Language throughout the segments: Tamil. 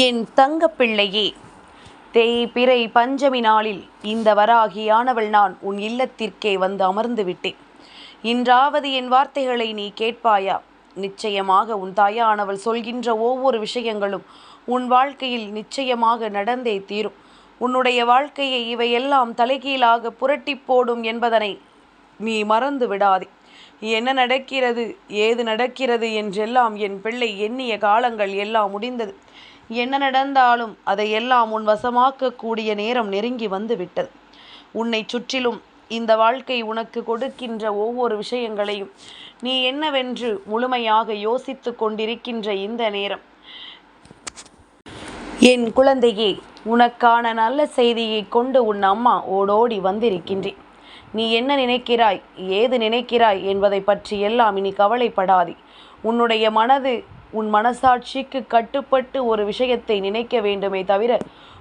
என் தங்கப்பிள்ளையே தேய்பிறை பஞ்சமி நாளில் இந்த வராகியானவள் நான் உன் இல்லத்திற்கே வந்து அமர்ந்து விட்டேன். இன்றாவது என் வார்த்தைகளை நீ கேட்பாயா? நிச்சயமாக உன் தாயானவள் சொல்கின்ற ஒவ்வொரு விஷயங்களும் உன் வாழ்க்கையில் நிச்சயமாக நடந்தே தீரும். உன்னுடைய வாழ்க்கையை இவையெல்லாம் தலைகீழாக புரட்டி போடும் என்பதனை நீ மறந்து விடாதே. என்ன நடக்கிறது ஏது நடக்கிறது என்றெல்லாம் என் பிள்ளை எண்ணிய காலங்கள் எல்லாம் முடிந்தது. என்ன நடந்தாலும் அதையெல்லாம் உன் வசமாக்கக்கூடிய நேரம் நெருங்கி வந்து விட்டது உன்னை சுற்றிலும் இந்த வாழ்க்கை உனக்கு கொடுக்கின்ற ஒவ்வொரு விஷயங்களையும் நீ என்னவென்று முழுமையாக யோசித்து கொண்டிருக்கின்ற இந்த நேரம். என் குழந்தையே உனக்கான நல்ல செய்தியை கொண்டு உன் அம்மா ஓடோடி வந்திருக்கின்றேன். நீ என்ன நினைக்கிறாய் ஏது நினைக்கிறாய் என்பதை பற்றி எல்லாம் இனி கவலைப்படாதே. உன்னுடைய மனது உன் மனசாட்சிக்கு கட்டுப்பட்டு ஒரு விஷயத்தை நினைக்க வேண்டுமே தவிர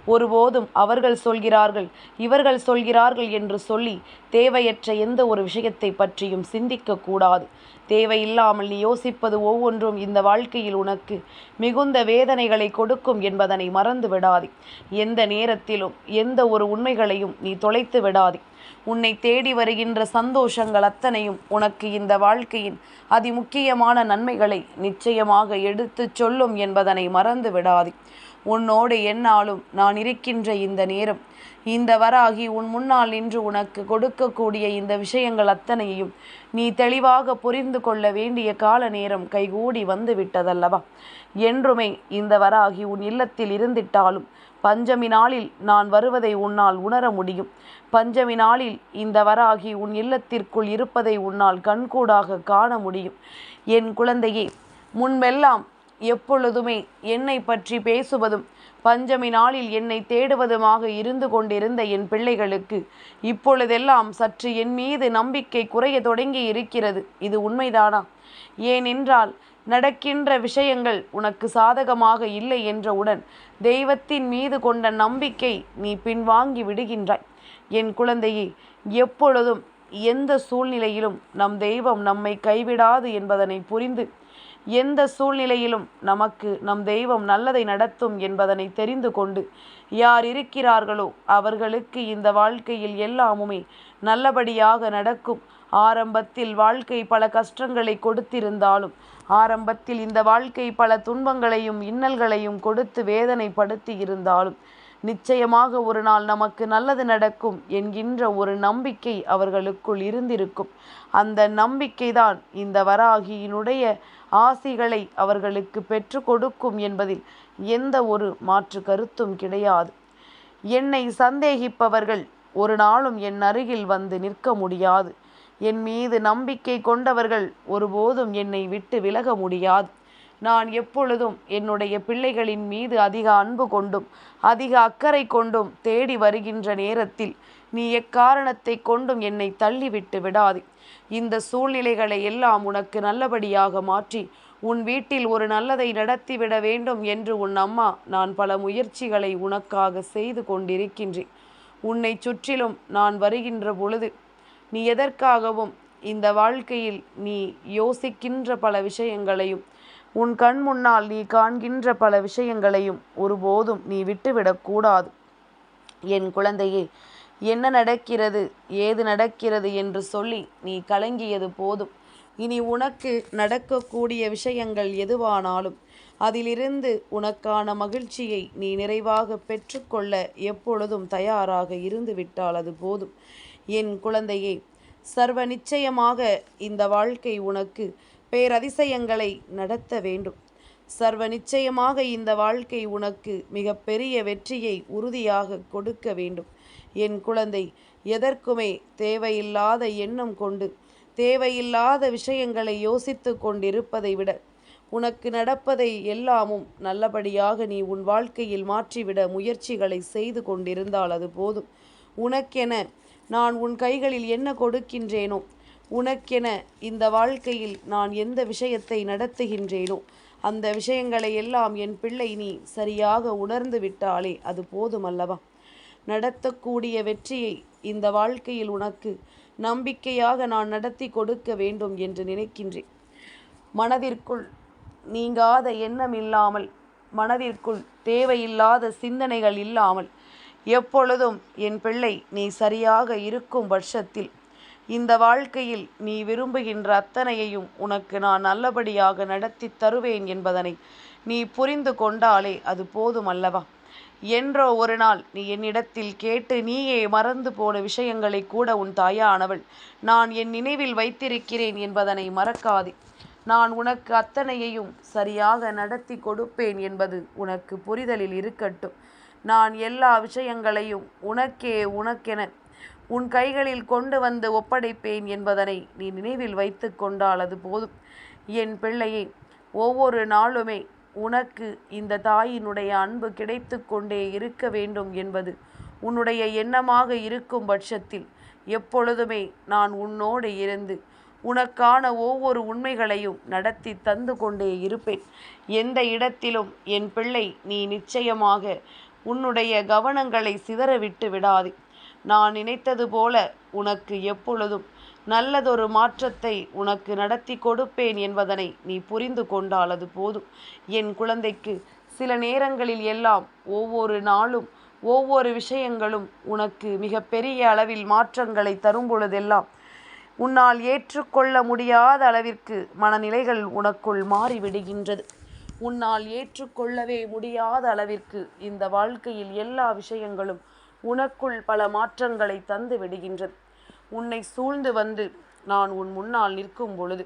ஒருபோதும் அவர்கள் சொல்கிறார்கள் இவர்கள் சொல்கிறார்கள் என்று சொல்லி தேவையற்ற எந்த ஒரு விஷயத்தை பற்றியும் சிந்திக்கக்கூடாது தேவையில்லாமல் நீ யோசிப்பது ஒவ்வொன்றும் இந்த வாழ்க்கையில் உனக்கு மிகுந்த வேதனைகளை கொடுக்கும் என்பதனை மறந்து விடாதே எந்த நேரத்திலும் எந்த ஒரு உண்மைகளையும் நீ தொலைத்து விடாதே. உன்னை தேடி வருகின்ற சந்தோஷங்கள் அத்தனையும் உனக்கு இந்த வாழ்க்கையின் அதிமுக்கியமான நன்மைகளை நிச்சயமாக எடுத்துச் சொல்லும் என்பதனை மறந்து விடாதே. உன்னோடு என்னாலும் நான் இருக்கின்ற இந்த நேரம் இந்த வராகி உன் முன்னால் நின்று உனக்கு கொடுக்கக்கூடிய இந்த விஷயங்கள் அத்தனையும் நீ தெளிவாக புரிந்து கொள்ள வேண்டிய கால நேரம் கைகூடி வந்து விட்டதல்லவா என்றுமே இந்த வராகி உன் இல்லத்தில் இருந்திட்டாலும் பஞ்சமி நாளில் நான் வருவதை உன்னால் உணர முடியும். பஞ்சமி நாளில் இந்த வராகி உன் இல்லத்திற்குள் இருப்பதை உன்னால் கண்கூடாக காண முடியும். என் குழந்தையே முன்பெல்லாம் எப்பொழுதுமே என்னை பற்றி பேசுவதும் பஞ்சமி நாளில் என்னை தேடுவதுமாக இருந்து கொண்டிருந்த என் பிள்ளைகளுக்கு இப்பொழுதெல்லாம் சற்று என் மீது நம்பிக்கை குறைய தொடங்கி இருக்கிறது. இது உண்மைதானா? ஏனென்றால் நடக்கின்ற விஷயங்கள் உனக்கு சாதகமாக இல்லை என்றவுடன் தெய்வத்தின் மீது கொண்ட நம்பிக்கை நீ பின்வாங்கி விடுகின்றாய். என் குழந்தையே எப்பொழுதும் எந்த சூழ்நிலையிலும் நம் தெய்வம் நம்மை கைவிடாது என்பதனை புரிந்து எந்த சூழ்நிலையிலும் நமக்கு நம் தெய்வம் நல்லதை நடத்தும் என்பதனை தெரிந்து கொண்டு யார் இருக்கிறார்களோ அவர்களுக்கு இந்த வாழ்க்கையில் எல்லாமுமே நல்லபடியாக நடக்கும். ஆரம்பத்தில் வாழ்க்கை பல கஷ்டங்களை கொடுத்திருந்தாலும் ஆரம்பத்தில் இந்த வாழ்க்கை பல துன்பங்களையும் இன்னல்களையும் கொடுத்து வேதனைப்படுத்தி இருந்தாலும் நிச்சயமாக ஒரு நாள் நமக்கு நல்லது நடக்கும் என்கின்ற ஒரு நம்பிக்கை அவர்களுக்குள் இருந்திருக்கும். அந்த நம்பிக்கைதான் இந்த வராகியினுடைய ஆசிகளை அவர்களுக்கு பெற்று கொடுக்கும் என்பதில் எந்த ஒரு மாற்று கருத்தும் கிடையாது. என்னை சந்தேகிப்பவர்கள் ஒரு நாளும் என் அருகில் வந்து நிற்க முடியாது. என் மீது நம்பிக்கை கொண்டவர்கள் ஒருபோதும் என்னை விட்டு விலக முடியாது. நான் எப்பொழுதும் என்னுடைய பிள்ளைகளின் மீது அதிக அன்பு கொண்டும் அதிக அக்கறை கொண்டும் தேடி வருகின்ற நேரத்தில் நீ எக்காரணத்தை கொண்டும் என்னை தள்ளிவிட்டு விடாதே. இந்த சூழ்நிலைகளை எல்லாம் உனக்கு நல்லபடியாக மாற்றி உன் வீட்டில் ஒரு நல்லதை நடத்திவிட வேண்டும் என்று உன் அம்மா நான் பல முயற்சிகளை உனக்காக செய்து கொண்டிருக்கின்றேன். உன்னை சுற்றிலும் நான் வருகின்ற பொழுது நீ எதற்காகவும் இந்த வாழ்க்கையில் நீ யோசிக்கின்ற பல விஷயங்களையும் உன் கண் முன்னால் நீ காண்கின்ற பல விஷயங்களையும் ஒருபோதும் நீ விட்டுவிடக்கூடாது என் குழந்தையே என்ன நடக்கிறது ஏது நடக்கிறது என்று சொல்லி நீ கலங்கியது போதும். இனி உனக்கு நடக்கக்கூடிய விஷயங்கள் எதுவானாலும் அதிலிருந்து உனக்கான மகிழ்ச்சியை நீ நிறைவாக பெற்றுக்கொள்ள எப்பொழுதும் தயாராக இருந்து விட்டால் அது போதும். என் குழந்தையே சர்வ நிச்சயமாக இந்த வாழ்க்கை உனக்கு பேரதிசயங்களை நடத்த வேண்டும். சர்வ நிச்சயமாக இந்த வாழ்க்கை உனக்கு மிக பெரிய வெற்றியை உறுதியாக கொடுக்க வேண்டும். என் குழந்தை எதற்குமே தேவையில்லாத எண்ணம் கொண்டு தேவையில்லாத விஷயங்களை யோசித்து கொண்டிருப்பதை விட உனக்கு நடப்பதை எல்லாமும் நல்லபடியாக நீ உன் வாழ்க்கையில் மாற்றிவிட முயற்சிகளை செய்து கொண்டிருந்தால் அது போதும். உனக்கென நான் உன் கைகளில் என்ன கொடுக்கின்றேனோ உனக்கென இந்த வாழ்க்கையில் நான் எந்த விஷயத்தை நடத்துகின்றேனோ அந்த விஷயங்களை எல்லாம் என் பிள்ளை நீ சரியாக உணர்ந்து விட்டாலே அது போதுமல்லவா நடத்தக்கூடிய வெற்றியை இந்த வாழ்க்கையில் உனக்கு நம்பிக்கையாக நான் நடத்தி கொடுக்க வேண்டும் என்று நினைக்கின்றேன். மனதிற்குள் நீங்காத எண்ணம் இல்லாமல் மனதிற்குள் தேவையில்லாத சிந்தனைகள் இல்லாமல் எப்பொழுதும் என் பிள்ளை நீ சரியாக இருக்கும் பட்சத்தில் இந்த வாழ்க்கையில் நீ விரும்புகின்ற அத்தனையையும் உனக்கு நான் நல்லபடியாக நடத்தி தருவேன் என்பதனை நீ புரிந்து கொண்டாலே அது போதும் அல்லவா? என்றோ ஒரு நாள் நீ என்னிடத்தில் கேட்டு நீயே மறந்து போன விஷயங்களை கூட உன் தாயானவள் நான் என் நினைவில் வைத்திருக்கிறேன் என்பதனை மறக்காதே. நான் உனக்கு அத்தனையையும் சரியாக நடத்தி கொடுப்பேன் என்பது உனக்கு புரிதலில் இருக்கட்டும். நான் எல்லா விஷயங்களையும் உனக்கே உனக்கென உன் கைகளில் கொண்டு வந்து ஒப்படைப்பேன் என்பதனை நீ நினைவில் வைத்து கொண்டால் அது போதும். என் பிள்ளையே ஒவ்வொரு நாளுமே உனக்கு இந்த தாயினுடைய அன்பு கிடைத்து கொண்டே இருக்க வேண்டும் என்பது உன்னுடைய எண்ணமாக இருக்கும் பட்சத்தில் எப்பொழுதுமே நான் உன்னோடு இருந்து உனக்கான ஒவ்வொரு உண்மைகளையும் நடத்தி தந்து கொண்டே இருப்பேன். எந்த இடத்திலும் என் பிள்ளை நீ நிச்சயமாக உன்னுடைய கவனங்களை சிதறவிட்டு விடாதே. நான் நினைத்தது போல உனக்கு எப்பொழுதும் நல்லதொரு மாற்றத்தை உனக்கு நடத்தி கொடுப்பேன் என்பதனை நீ புரிந்து கொண்டால் அது போதும். என் குழந்தைக்கு சில நேரங்களில் எல்லாம் ஒவ்வொரு நாளும் ஒவ்வொரு விஷயங்களும் உனக்கு மிகப்பெரிய அளவில் மாற்றங்களை தரும் பொழுதெல்லாம் உன்னால் ஏற்றுக்கொள்ள முடியாத அளவிற்கு மனநிலைகள் உனக்குள் மாறிவிடுகின்றது. உன்னால் ஏற்றுக்கொள்ளவே முடியாத அளவிற்கு இந்த வாழ்க்கையில் எல்லா விஷயங்களும் உனக்குள் பல மாற்றங்களை தந்து விடுகின்றது உன்னை சூழ்ந்து வந்து நான் உன் முன்னால் நிற்கும் பொழுது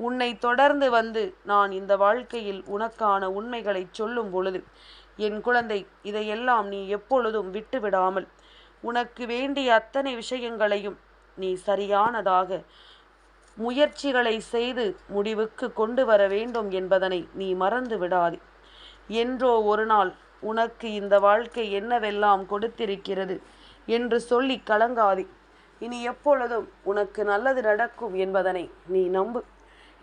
உன்னை தொடர்ந்து வந்து நான் இந்த வாழ்க்கையில் உனக்கான உண்மைகளை சொல்லும் பொழுது என் குழந்தை இதையெல்லாம் நீ எப்பொழுதும் விட்டுவிடாமல் உனக்கு வேண்டிய அத்தனை விஷயங்களையும் நீ சரியானதாக முயற்சிகளை செய்து முடிவுக்கு கொண்டு வர வேண்டும் என்பதனை நீ மறந்து விடாதே. என்றோ ஒரு நாள் உனக்கு இந்த வாழ்க்கை என்னவெல்லாம் கொடுத்திருக்கிறது என்று சொல்லி கலங்காதே. இனி எப்பொழுதும் உனக்கு நல்லது நடக்கும் என்பதனை நீ நம்பு.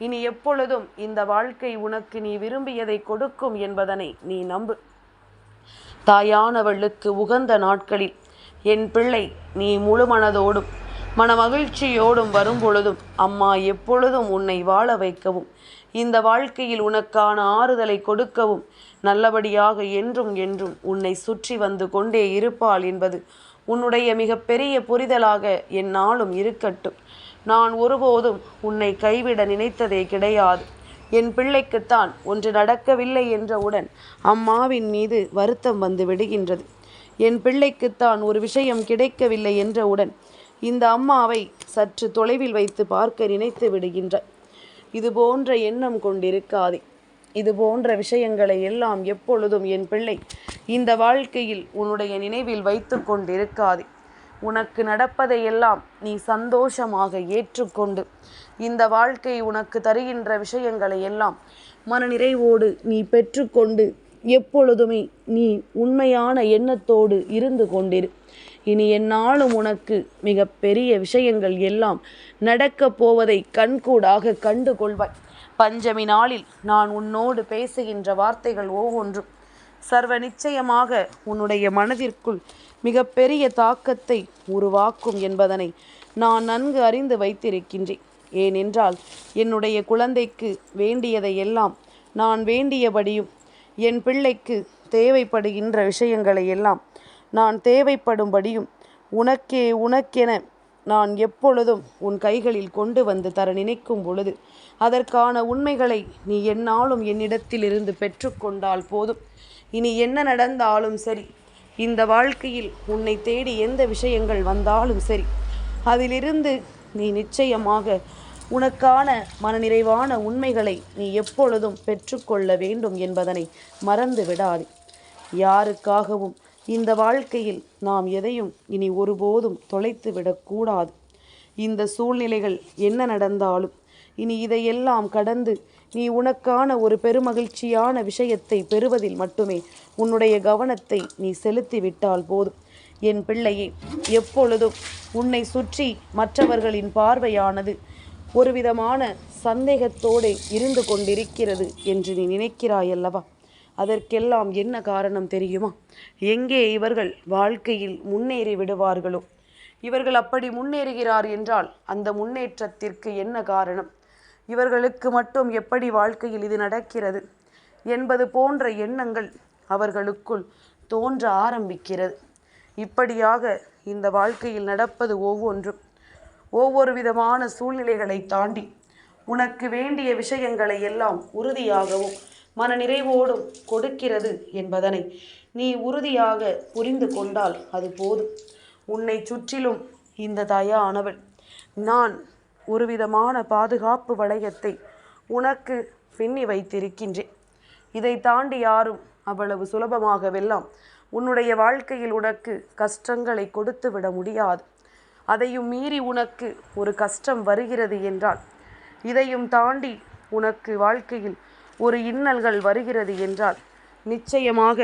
இனி எப்பொழுதும் இந்த வாழ்க்கை உனக்கு நீ விரும்பியதை கொடுக்கும் என்பதனை நீ நம்பு. தாயானவளுக்கு உகந்த நாட்களில் என் பிள்ளை நீ முழுமனதோடும் மனமகிழ்ச்சியோடும் வரும்பொழுதும் அம்மா எப்பொழுதும் உன்னை வாழ வைக்கவும். இந்த வாழ்க்கையில் உனக்கான ஆறுதலை கொடுக்கவும். நல்லபடியாக என்றும் என்றும் உன்னை சுற்றி வந்து கொண்டே இருப்பாள் என்பது உன்னுடைய மிகப்பெரிய புரிதலாக என்னாலும் இருக்கட்டும். நான் ஒருபோதும் உன்னை கைவிட நினைத்ததே கிடையாது. என் பிள்ளைக்குத்தான் ஒன்று நடக்கவில்லை என்றவுடன் அம்மாவின் மீது வருத்தம் வந்து விடுகின்றது. என் பிள்ளைக்குத்தான் ஒரு விஷயம் கிடைக்கவில்லை என்றவுடன் இந்த அம்மாவை சற்று தொலைவில் வைத்து பார்க்க நினைத்து விடுகின்ற இது போன்ற எண்ணம் கொண்டிருக்காதே. இது போன்ற விஷயங்களை எல்லாம் எப்பொழுதும் என் பிள்ளை இந்த வாழ்க்கையில் உன்னுடைய நினைவில் வைத்து கொண்டிருக்காதே. உனக்கு நடப்பதையெல்லாம் நீ சந்தோஷமாக ஏற்றுக்கொண்டு இந்த வாழ்க்கை உனக்கு தருகின்ற விஷயங்களை எல்லாம் மனநிறைவோடு நீ பெற்றுக்கொண்டு எப்பொழுதுமே நீ உண்மையான எண்ணத்தோடு இருந்து கொண்டிரு. இனி என்னாலும் உனக்கு மிக பெரிய விஷயங்கள் எல்லாம் நடக்கப் போவதை கண்கூடாக கண்டு கொள்வாய். பஞ்சமி நாளில் நான் உன்னோடு பேசுகின்ற வார்த்தைகள் ஒவ்வொன்றும். சர்வ நிச்சயமாக உன்னுடைய மனதிற்குள் மிகப்பெரிய தாக்கத்தை உருவாக்கும் என்பதனை நான் நன்கு அறிந்து வைத்திருக்கின்றேன். ஏனென்றால் என்னுடைய குழந்தைக்கு வேண்டியதை எல்லாம் நான் வேண்டியபடியும் என் பிள்ளைக்கு தேவைப்படுகின்ற விஷயங்களை எல்லாம் நான் தேவைப்படும்படியும் உனக்கே உனக்கென நான் எப்பொழுதும் உன் கைகளில் கொண்டு வந்து தர நினைக்கும் பொழுது அதற்கான உண்மைகளை நீ என்னாலும் என்னிடத்திலிருந்து பெற்றுக்கொண்டால் போதும். இனி என்ன நடந்தாலும் சரி இந்த வாழ்க்கையில் உன்னை தேடி எந்த விஷயங்கள் வந்தாலும் சரி அதிலிருந்து நீ நிச்சயமாக உனக்கான மனநிறைவான உண்மைகளை நீ எப்பொழுதும் பெற்றுக்கொள்ள வேண்டும் என்பதனை மறந்து விடாதே யாருக்காகவும் இந்த வாழ்க்கையில் நாம் எதையும் இனி ஒருபோதும் தொலைத்து விடக்கூடாது. இந்த சூழ்நிலைகள் என்ன நடந்தாலும் இனி இதையெல்லாம் கடந்து நீ உனக்கான ஒரு பெருமகிழ்ச்சியான விஷயத்தை பெறுவதில் மட்டுமே உன்னுடைய கவனத்தை நீ செலுத்தி விட்டால் போதும். என் பிள்ளையே எப்பொழுதும் உன்னை சுற்றி மற்றவர்களின் பார்வையானது ஒருவிதமான சந்தேகத்தோடு இருந்து கொண்டிருக்கிறது என்று நீ நினைக்கிறாயல்லவா? அதற்கெல்லாம் என்ன காரணம் தெரியுமா? எங்கே இவர்கள் வாழ்க்கையில் முன்னேறி விடுவார்களோ? இவர்கள் அப்படி முன்னேறுகிறார் என்றால் அந்த முன்னேற்றத்திற்கு என்ன காரணம்? இவர்களுக்கு மட்டும் எப்படி வாழ்க்கையில் இது நடக்கிறது? என்பது போன்ற எண்ணங்கள் அவர்களுக்குள் தோன்ற ஆரம்பிக்கிறது. இப்படியாக இந்த வாழ்க்கையில் நடப்பது ஒவ்வொன்றும் ஒவ்வொரு விதமான சூழ்நிலைகளை தாண்டி உனக்கு வேண்டிய விஷயங்களை எல்லாம் உறுதியாகவும் மன நிறைவோடும் கொடுக்கிறது என்பதனை நீ உறுதியாக புரிந்து கொண்டால் அது போதும். உன்னை சுற்றிலும் இந்த தயானவள் நான் ஒருவிதமான பாதுகாப்பு வளையத்தை உனக்கு பின்னி வைத்திருக்கின்றேன். இதை தாண்டி யாரும் அவ்வளவு சுலபமாகவெல்லாம் உன்னுடைய வாழ்க்கையில் உனக்கு கஷ்டங்களை கொடுத்து விட முடியாது. அதையும் மீறி உனக்கு ஒரு கஷ்டம் வருகிறது என்றால் இதையும் தாண்டி உனக்கு வாழ்க்கையில் ஒரு இன்னல்கள் வருகிறது என்றால் நிச்சயமாக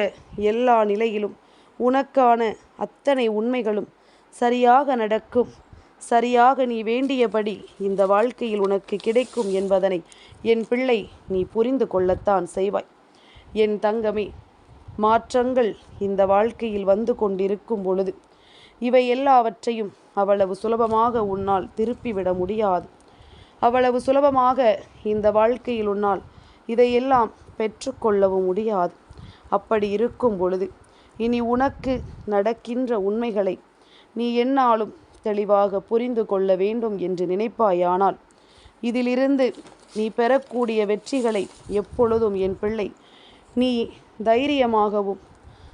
எல்லா நிலையிலும் உனக்கான அத்தனை உண்மைகளும் சரியாக நடக்கும். சரியாக நீ வேண்டியபடி இந்த வாழ்க்கையில் உனக்கு கிடைக்கும் என்பதனை என் பிள்ளை நீ புரிந்து கொள்ளத்தான் செய்வாய். என் தங்கமே மாற்றங்கள் இந்த வாழ்க்கையில் வந்து கொண்டிருக்கும் பொழுது இவை எல்லாவற்றையும் அவ்வளவு சுலபமாக உன்னால் திருப்பிவிட முடியாது. அவ்வளவு சுலபமாக இந்த வாழ்க்கையில் உன்னால் இதையெல்லாம் பெற்றுக்கொள்ளவும் முடியாது. அப்படி இருக்கும் பொழுது இனி உனக்கு நடக்கின்ற உண்மைகளை நீ என்னாலும் தெளிவாக புரிந்து கொள்ள வேண்டும் என்று நினைப்பாயானால் இதிலிருந்து நீ பெறக்கூடிய வெற்றிகளை எப்பொழுதும் என் பிள்ளை நீ தைரியமாகவும்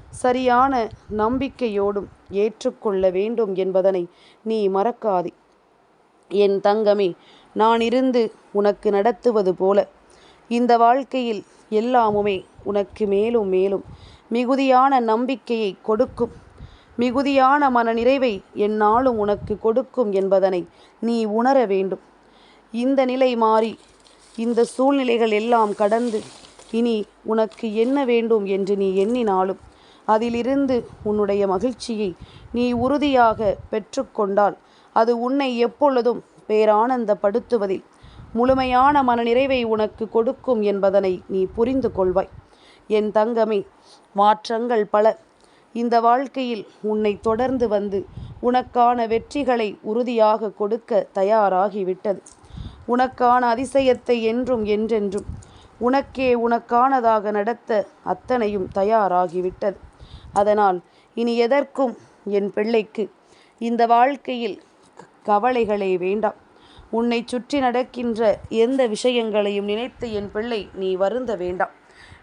சரியான நம்பிக்கையோடும் ஏற்றுக்கொள்ள வேண்டும் என்பதனை நீ மறக்காதே. என் தங்கமே நான் இருந்து உனக்கு நடத்துவது போல இந்த வாழ்க்கையில் எல்லாமுமே உனக்கு மேலும் மேலும் மிகுதியான நம்பிக்கையை கொடுக்கும். மிகுதியான மன நிறைவை என்னாலும் உனக்கு கொடுக்கும் என்பதனை நீ உணர வேண்டும். இந்த நிலை மாறி இந்த சூழ்நிலைகள் எல்லாம் கடந்து இனி உனக்கு என்ன வேண்டும் என்று நீ எண்ணினாலும் அதிலிருந்து உன்னுடைய மகிழ்ச்சியை நீ உறுதியாக பெற்றுக்கொண்டால் அது உன்னை எப்பொழுதும் பேரானந்தப்படுத்துவதில் முழுமையான மனநிறைவை உனக்கு கொடுக்கும் என்பதனை நீ புரிந்து கொள்வாய். என் தங்கமே மாற்றங்கள் பல. இந்த வாழ்க்கையில் உன்னை தொடர்ந்து வந்து உனக்கான வெற்றிகளை உறுதியாக கொடுக்க தயாராகிவிட்டது. உனக்கான அதிசயத்தை என்றும் என்றென்றும் உனக்கே உனக்கானதாக நடத்த அத்தனையும் தயாராகிவிட்டது. அதனால் இனி எதற்கும் என் பிள்ளைக்கு இந்த வாழ்க்கையில் கவலைகளே வேண்டாம். உன்னை சுற்றி நடக்கின்ற எந்த விஷயங்களையும் நினைத்து என் பிள்ளை நீ வருந்த வேண்டாம்.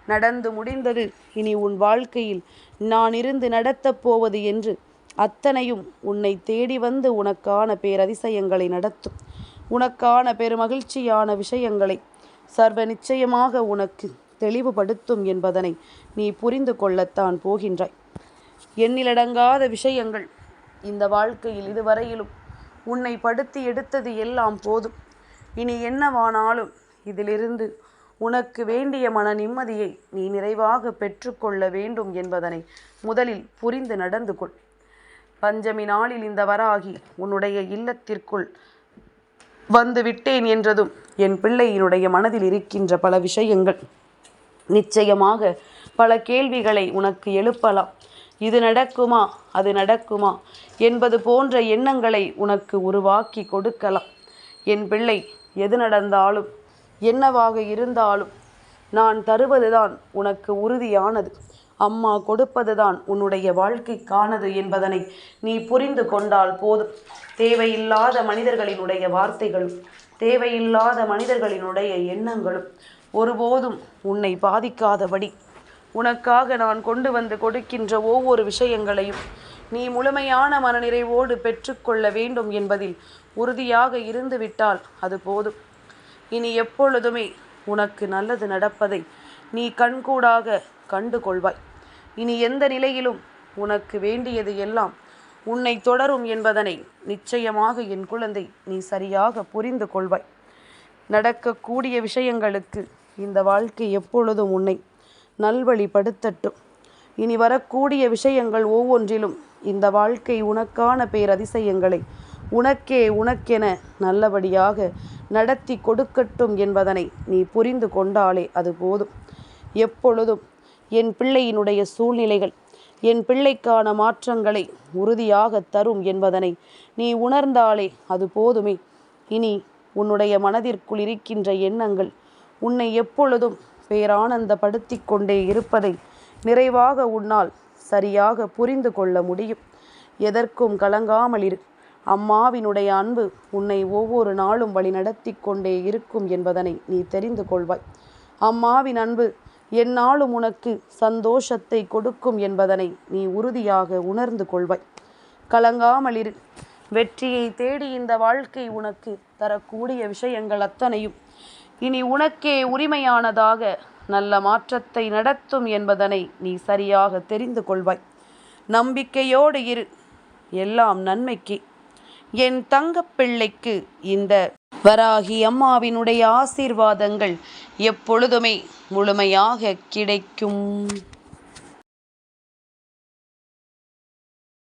நடந்து முடிந்தது இனி உன் வாழ்க்கையில் நான் இருந்து நடத்தப் போவது என்று அத்தனையும் உன்னை தேடி வந்து உனக்கான பேரதிசயங்களை நடத்தும். உனக்கான பெருமகிழ்ச்சியான விஷயங்களை சர்வ நிச்சயமாக உனக்கு தெளிவுபடுத்தும் என்பதனை நீ புரிந்து கொள்ளத்தான் போகின்றாய். எண்ணிலடங்காத விஷயங்கள் இந்த வாழ்க்கையில் இதுவரையிலும் உன்னை படுத்தி எடுத்தது எல்லாம் போதும். இனி என்னவானாலும் இதிலிருந்து உனக்கு வேண்டிய மன நிம்மதியை நீ நிறைவாக பெற்றுக்கொள்ள வேண்டும் என்பதனை முதலில் புரிந்து நடந்து கொள். பஞ்சமி நாளில் இந்த வராகி உன்னுடைய இல்லத்திற்குள் வந்து விட்டேன் என்றதும் என் பிள்ளையினுடைய மனதில் இருக்கின்ற பல விஷயங்கள். நிச்சயமாக பல கேள்விகளை உனக்கு எழுப்பலாம். இது நடக்குமா? அது நடக்குமா? என்பது போன்ற எண்ணங்களை உனக்கு உருவாக்கி கொடுக்கலாம். என் பிள்ளை எது நடந்தாலும் என்னவாக இருந்தாலும் நான் தருவதுதான் உனக்கு உறுதியானது. அம்மா கொடுப்பதுதான் உன்னுடைய வாழ்க்கைக்கானது என்பதனை நீ புரிந்து கொண்டால் போதும். தேவையில்லாத மனிதர்களினுடைய வார்த்தைகளும் தேவையில்லாத மனிதர்களினுடைய எண்ணங்களும் ஒருபோதும் உன்னை பாதிக்காதபடி உனக்காக நான் கொண்டு வந்து கொடுக்கின்ற ஒவ்வொரு விஷயங்களையும் நீ முழுமையான மனநிறைவோடு பெற்றுக்கொள்ள வேண்டும் என்பதில் உறுதியாக இருந்துவிட்டால் அது போதும். இனி எப்பொழுதுமே உனக்கு நல்லது நடப்பதை நீ கண்கூடாக கண்டு கொள்வாய் இனி எந்த நிலையிலும் உனக்கு வேண்டியது எல்லாம் உன்னை தொடரும் என்பதனை நிச்சயமாக என் குழந்தை நீ சரியாக புரிந்து கொள்வாய். நடக்கக்கூடிய விஷயங்களுக்கு இந்த வாழ்க்கை எப்பொழுதும் உன்னை நல்வழிப்படுத்தட்டும். இனி வரக்கூடிய விஷயங்கள் ஒவ்வொன்றிலும் இந்த வாழ்க்கை உனக்கான பேரதிசயங்களை உனக்கே உனக்கென நல்லபடியாக நடத்தி கொடுக்கட்டும் என்பதனை நீ புரிந்து கொண்டாலே அது போதும். எப்பொழுதும் என் பிள்ளையினுடைய சூழ்நிலைகள் என் பிள்ளைக்கான மாற்றங்களை உறுதியாக தரும் என்பதனை நீ உணர்ந்தாலே அது போதுமே. இனி உன்னுடைய மனதிற்குள் இருக்கின்ற எண்ணங்கள் உன்னை எப்பொழுதும் பேரானந்தப்படுத்திக் கொண்டே இருப்பதை நிறைவாக உன்னால் சரியாக புரிந்து கொள்ள முடியும். எதற்கும் கலங்காமல் இரு. அம்மாவினுடைய அன்பு உன்னை ஒவ்வொரு நாளும் வழிநடத்தி கொண்டே இருக்கும் என்பதனை நீ தெரிந்து கொள்வாய். அம்மாவின் அன்பு எந்நாளும் உனக்கு சந்தோஷத்தை கொடுக்கும் என்பதனை நீ உறுதியாக உணர்ந்து கொள்வாய். கலங்காமல் இரு. வெற்றியை தேடி இந்த வாழ்க்கை உனக்கு தரக்கூடிய விஷயங்கள் அத்தனையும் இனி உனக்கே உரிமையானதாக நல்ல மாற்றத்தை நடத்தும் என்பதனை நீ சரியாக தெரிந்து கொள்வாய். நம்பிக்கையோடு இரு. எல்லாம் நன்மைக்கு. என் தங்கப்பிள்ளைக்கு இந்த வராகி அம்மாவினுடைய ஆசீர்வாதங்கள் எப்பொழுதுமே முழுமையாக கிடைக்கும்.